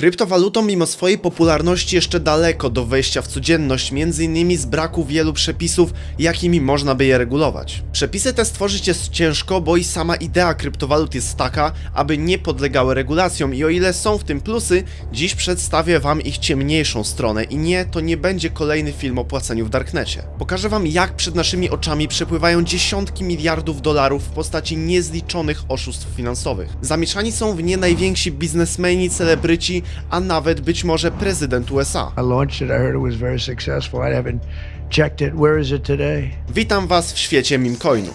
Kryptowalutą mimo swojej popularności jeszcze daleko do wejścia w codzienność, m.in. z braku wielu przepisów, jakimi można by je regulować. Przepisy te stworzyć jest ciężko, bo i sama idea kryptowalut jest taka, aby nie podlegały regulacjom i o ile są w tym plusy, dziś przedstawię wam ich ciemniejszą stronę i nie, to nie będzie kolejny film o płaceniu w Darknecie. Pokażę wam jak przed naszymi oczami przepływają dziesiątki miliardów dolarów w postaci niezliczonych oszustw finansowych. Zamieszani są w nie najwięksi biznesmeni, celebryci, a nawet być może prezydent USA. Witam was w świecie mimcoinów.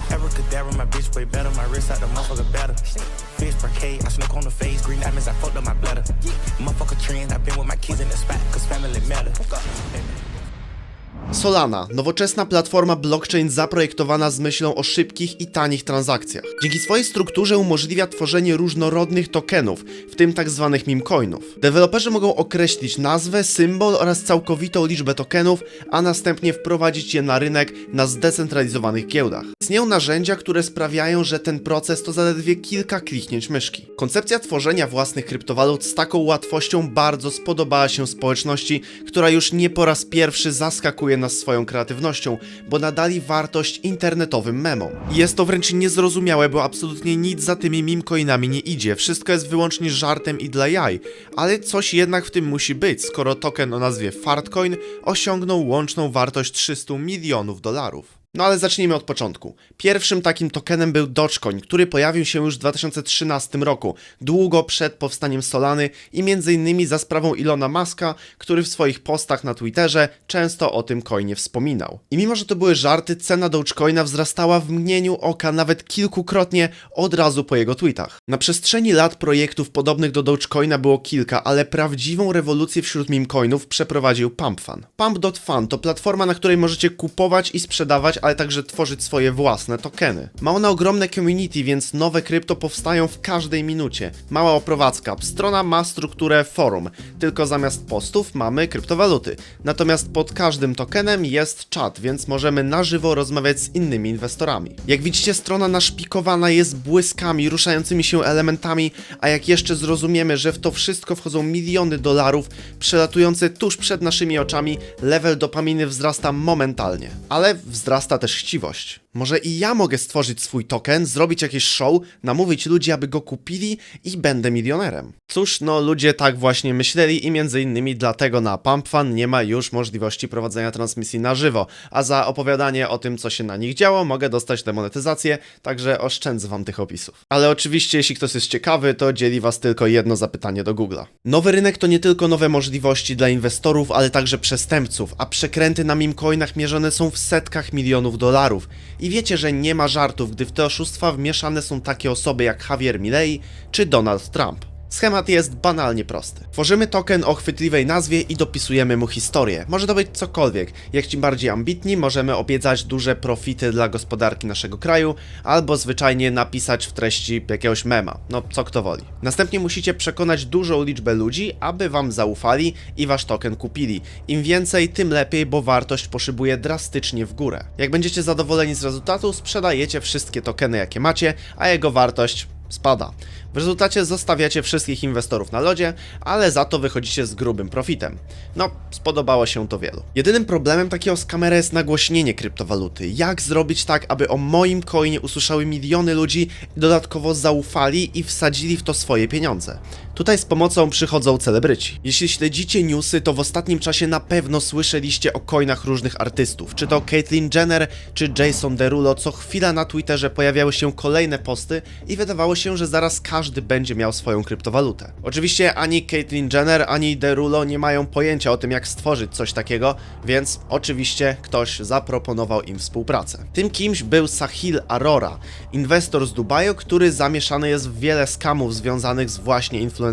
Solana, nowoczesna platforma blockchain zaprojektowana z myślą o szybkich i tanich transakcjach. Dzięki swojej strukturze umożliwia tworzenie różnorodnych tokenów, w tym tak zwanych mimcoinów. Deweloperzy mogą określić nazwę, symbol oraz całkowitą liczbę tokenów, a następnie wprowadzić je na rynek na zdecentralizowanych giełdach. Istnieją narzędzia, które sprawiają, że ten proces to zaledwie kilka kliknięć myszki. Koncepcja tworzenia własnych kryptowalut z taką łatwością bardzo spodobała się społeczności, która już nie po raz pierwszy zaskakuje nas swoją kreatywnością, bo nadali wartość internetowym memom. Jest to wręcz niezrozumiałe, bo absolutnie nic za tymi mimcoinami nie idzie. Wszystko jest wyłącznie żartem i dla jaj, ale coś jednak w tym musi być, skoro token o nazwie Fartcoin osiągnął łączną wartość 300 milionów dolarów. No ale zacznijmy od początku. Pierwszym takim tokenem był Dogecoin, który pojawił się już w 2013 roku, długo przed powstaniem Solany i innymi za sprawą Ilona Muska, który w swoich postach na Twitterze często o tym coinie wspominał. I mimo, że to były żarty, cena Dogecoina wzrastała w mgnieniu oka nawet kilkukrotnie od razu po jego tweetach. Na przestrzeni lat projektów podobnych do Dogecoina było kilka, ale prawdziwą rewolucję wśród meme-coinów przeprowadził PumpFun. Pump.fun to platforma, na której możecie kupować i sprzedawać, ale także tworzyć swoje własne tokeny. Ma ona ogromne community, więc nowe krypto powstają w każdej minucie. Mała oprowadzka. Strona ma strukturę forum, tylko zamiast postów mamy kryptowaluty. Natomiast pod każdym tokenem jest czat, więc możemy na żywo rozmawiać z innymi inwestorami. Jak widzicie, strona naszpikowana jest błyskami, ruszającymi się elementami, a jak jeszcze zrozumiemy, że w to wszystko wchodzą miliony dolarów, przelatujące tuż przed naszymi oczami, level dopaminy wzrasta momentalnie. Ale wzrasta też chciwość. Może i ja mogę stworzyć swój token, zrobić jakieś show, namówić ludzi, aby go kupili i będę milionerem. Cóż, no ludzie tak właśnie myśleli i między innymi dlatego na PumpFun nie ma już możliwości prowadzenia transmisji na żywo, a za opowiadanie o tym, co się na nich działo, mogę dostać demonetyzację, także oszczędzę wam tych opisów. Ale oczywiście, jeśli ktoś jest ciekawy, to dzieli was tylko jedno zapytanie do Google'a. Nowy rynek to nie tylko nowe możliwości dla inwestorów, ale także przestępców, a przekręty na mimcoinach mierzone są w setkach milionów dolarów. I wiecie, że nie ma żartów, gdy w te oszustwa wmieszane są takie osoby jak Javier Milei czy Donald Trump. Schemat jest banalnie prosty. Tworzymy token o chwytliwej nazwie i dopisujemy mu historię. Może to być cokolwiek. Jak ci bardziej ambitni, możemy obiecać duże profity dla gospodarki naszego kraju, albo zwyczajnie napisać w treści jakiegoś mema. No, co kto woli. Następnie musicie przekonać dużą liczbę ludzi, aby wam zaufali i wasz token kupili. Im więcej, tym lepiej, bo wartość poszybuje drastycznie w górę. Jak będziecie zadowoleni z rezultatu, sprzedajecie wszystkie tokeny, jakie macie, a jego wartość spada. W rezultacie zostawiacie wszystkich inwestorów na lodzie, ale za to wychodzicie z grubym profitem. No, spodobało się to wielu. Jedynym problemem takiego skamera jest nagłośnienie kryptowaluty. Jak zrobić tak, aby o moim coinie usłyszały miliony ludzi dodatkowo zaufali i wsadzili w to swoje pieniądze? Tutaj z pomocą przychodzą celebryci. Jeśli śledzicie newsy, to w ostatnim czasie na pewno słyszeliście o coinach różnych artystów. Czy to Caitlyn Jenner, czy Jason Derulo, co chwila na Twitterze pojawiały się kolejne posty i wydawało się, że zaraz każdy będzie miał swoją kryptowalutę. Oczywiście ani Caitlyn Jenner, ani Derulo nie mają pojęcia o tym, jak stworzyć coś takiego, więc oczywiście ktoś zaproponował im współpracę. Tym kimś był Sahil Arora, inwestor z Dubaju, który zamieszany jest w wiele skamów związanych z właśnie influencerami.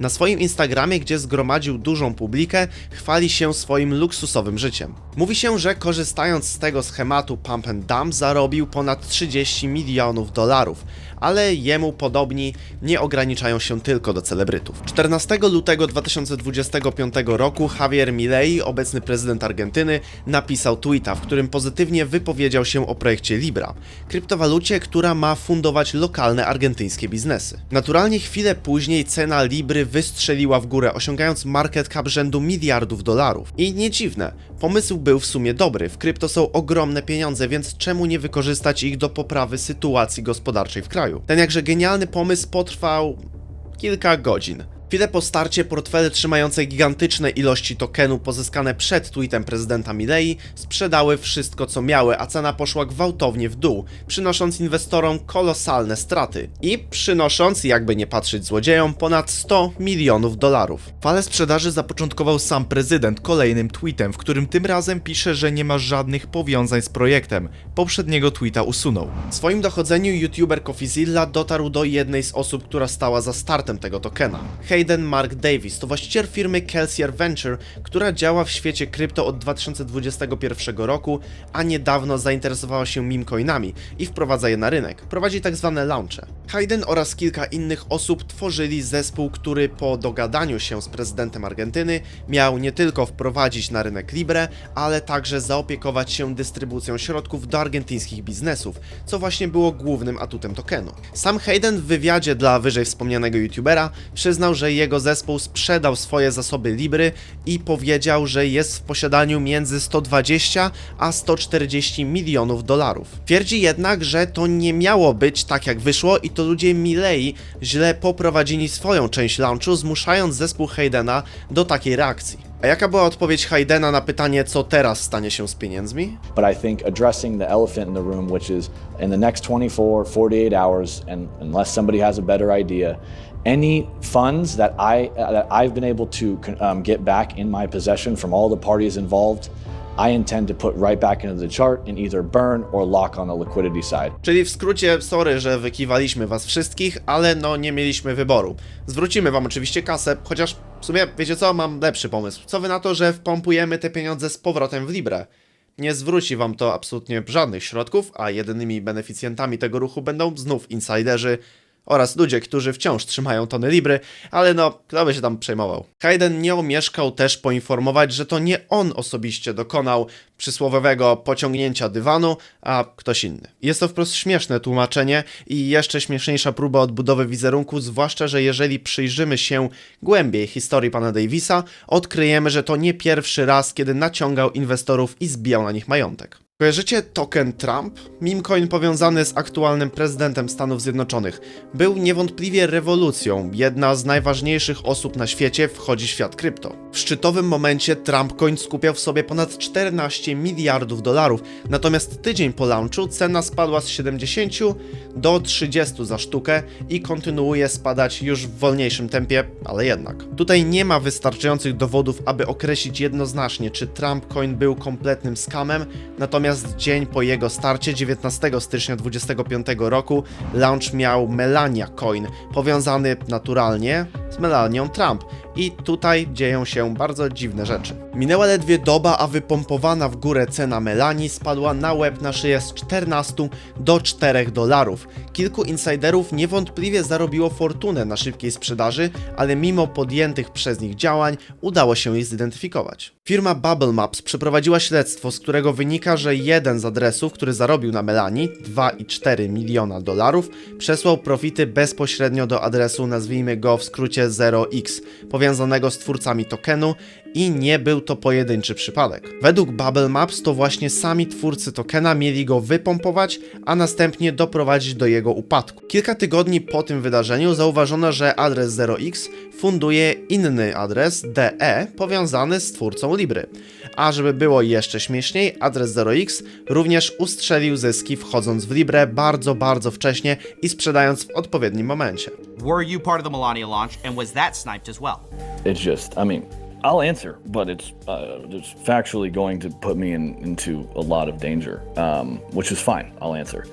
Na swoim Instagramie, gdzie zgromadził dużą publikę, chwali się swoim luksusowym życiem. Mówi się, że korzystając z tego schematu Pump and Dump zarobił ponad 30 milionów dolarów, ale jemu podobni nie ograniczają się tylko do celebrytów. 14 lutego 2025 roku Javier Milei, obecny prezydent Argentyny, napisał tweeta, w którym pozytywnie wypowiedział się o projekcie Libra, kryptowalucie, która ma fundować lokalne argentyńskie biznesy. Naturalnie chwilę później cena Libry wystrzeliła w górę, osiągając market cap rzędu miliardów dolarów. I nie dziwne, pomysł był w sumie dobry, w krypto są ogromne pieniądze, więc czemu nie wykorzystać ich do poprawy sytuacji gospodarczej w kraju? Ten jakże genialny pomysł potrwał kilka godzin. Chwilę po starcie portfele trzymające gigantyczne ilości tokenu pozyskane przed tweetem prezydenta Milei sprzedały wszystko co miały, a cena poszła gwałtownie w dół, przynosząc inwestorom kolosalne straty i przynosząc, jakby nie patrzeć złodziejom, ponad 100 milionów dolarów. Falę sprzedaży zapoczątkował sam prezydent kolejnym tweetem, w którym tym razem pisze, że nie ma żadnych powiązań z projektem. Poprzedniego tweeta usunął. W swoim dochodzeniu youtuber Coffeezilla dotarł do jednej z osób, która stała za startem tego tokena. Hayden Mark Davis to właściciel firmy Kelsier Venture, która działa w świecie krypto od 2021 roku, a niedawno zainteresowała się memecoinami i wprowadza je na rynek. Prowadzi tak zwane launche. Hayden oraz kilka innych osób tworzyli zespół, który po dogadaniu się z prezydentem Argentyny miał nie tylko wprowadzić na rynek Libre, ale także zaopiekować się dystrybucją środków do argentyńskich biznesów, co właśnie było głównym atutem tokenu. Sam Hayden w wywiadzie dla wyżej wspomnianego youtubera przyznał, że jego zespół sprzedał swoje zasoby Libry i powiedział, że jest w posiadaniu między 120 a 140 milionów dolarów. Twierdzi jednak, że to nie miało być tak jak wyszło i to ludzie Milei źle poprowadzili swoją część launchu, zmuszając zespół Haydena do takiej reakcji. A jaka była odpowiedź Haydena na pytanie, co teraz stanie się z pieniędzmi? But I think addressing the elephant in the room, which is in the next 24, 48 hours, and unless somebody has a better idea, any funds that I that I've been able to um, get back in my possession from all the parties involved, I intend to put right back into the chart and either burn or lock on the liquidity side. Czyli w skrócie, sorry, że wykiwaliśmy was wszystkich, ale no nie mieliśmy wyboru. Zwrócimy wam oczywiście kasę, chociaż w sumie, wiecie co, mam lepszy pomysł. Co wy na to, że wpompujemy te pieniądze z powrotem w Libre? Nie zwróci wam to absolutnie żadnych środków, a jedynymi beneficjentami tego ruchu będą znów insiderzy oraz ludzie, którzy wciąż trzymają tony Libry, ale no, kto by się tam przejmował. Hayden nie omieszkał też poinformować, że to nie on osobiście dokonał przysłowiowego pociągnięcia dywanu, a ktoś inny. Jest to wprost śmieszne tłumaczenie i jeszcze śmieszniejsza próba odbudowy wizerunku, zwłaszcza, że jeżeli przyjrzymy się głębiej historii pana Davisa, odkryjemy, że to nie pierwszy raz, kiedy naciągał inwestorów i zbijał na nich majątek. Kojarzycie token Trump? Memecoin powiązany z aktualnym prezydentem Stanów Zjednoczonych. Był niewątpliwie rewolucją. Jedna z najważniejszych osób na świecie wchodzi w świat krypto. W szczytowym momencie Trumpcoin skupiał w sobie ponad 14 miliardów dolarów, natomiast tydzień po launchu cena spadła z 70 do 30 za sztukę i kontynuuje spadać już w wolniejszym tempie, ale jednak. Tutaj nie ma wystarczających dowodów, aby określić jednoznacznie, czy Trumpcoin był kompletnym skamem, natomiast dzień po jego starcie, 19 stycznia 2025 roku, launch miał Melania Coin, powiązany naturalnie z Melanią Trump. I tutaj dzieją się bardzo dziwne rzeczy. Minęła ledwie doba, a wypompowana w górę cena Melanii spadła na łeb na szyję z 14 do 4 dolarów. Kilku insiderów niewątpliwie zarobiło fortunę na szybkiej sprzedaży, ale mimo podjętych przez nich działań udało się jej zidentyfikować. Firma Bubble Maps przeprowadziła śledztwo, z którego wynika, że jeden z adresów, który zarobił na Melanii 2,4 miliona dolarów, przesłał profity bezpośrednio do adresu, nazwijmy go w skrócie 0x, powiązanego z twórcami tokenu i nie był to pojedynczy przypadek. Według Bubble Maps to właśnie sami twórcy tokena mieli go wypompować, a następnie doprowadzić do jego upadku. Kilka tygodni po tym wydarzeniu zauważono, że adres 0x funduje inny adres DE powiązany z twórcą Libry. A żeby było jeszcze śmieszniej, adres 0x również ustrzelił zyski wchodząc w Libre bardzo, bardzo wcześnie i sprzedając w odpowiednim momencie. Were you part of the Melania launch, and was that sniped as well? It's just, I mean, I'll answer, but it's uh, it's factually going to put me in, into a lot of danger, um, which is fine. I'll answer.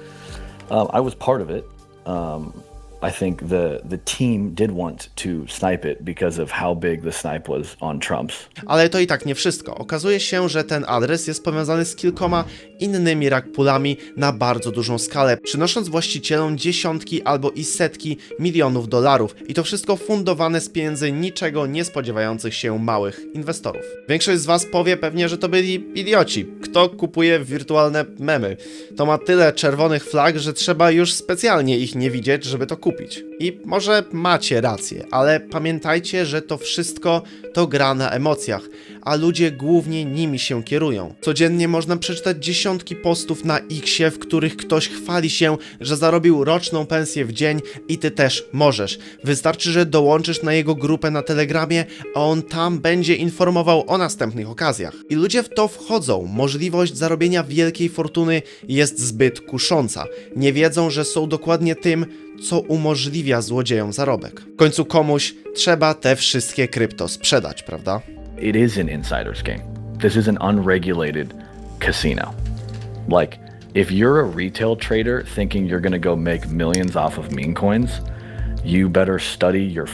Um, I was part of it. Um, I think the the team did want to snipe it because of how big the snipe was on Trump's. Ale to i tak nie wszystko. Okazuje się, że ten adres jest powiązany z kilkoma innymi ragpulami na bardzo dużą skalę, przynosząc właścicielom dziesiątki albo i setki milionów dolarów. I to wszystko fundowane z pieniędzy niczego nie spodziewających się małych inwestorów. Większość z Was powie pewnie, że to byli idioci. Kto kupuje wirtualne memy? To ma tyle czerwonych flag, że trzeba już specjalnie ich nie widzieć, żeby to kupić. I może macie rację, ale pamiętajcie, że to wszystko to gra na emocjach, a ludzie głównie nimi się kierują. Codziennie można przeczytać dziesiątki postów na Xie, w których ktoś chwali się, że zarobił roczną pensję w dzień i ty też możesz. Wystarczy, że dołączysz na jego grupę na Telegramie, a on tam będzie informował o następnych okazjach. I ludzie w to wchodzą. Możliwość zarobienia wielkiej fortuny jest zbyt kusząca. Nie wiedzą, że są dokładnie tym, co umożliwia złodziejom zarobek. W końcu komuś trzeba te wszystkie krypto sprzedać, prawda? It is an insider's game. This is an unregulated casino. Like, if you're a retail trader thinking you're gonna go make millions off of meme coins, you better study your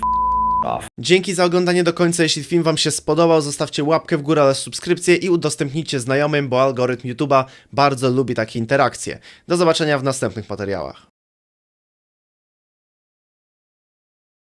off. Dzięki za oglądanie do końca. Jeśli film Wam się spodobał, zostawcie łapkę w górę oraz subskrypcję i udostępnijcie znajomym, bo algorytm YouTube'a bardzo lubi takie interakcje. Do zobaczenia w następnych materiałach.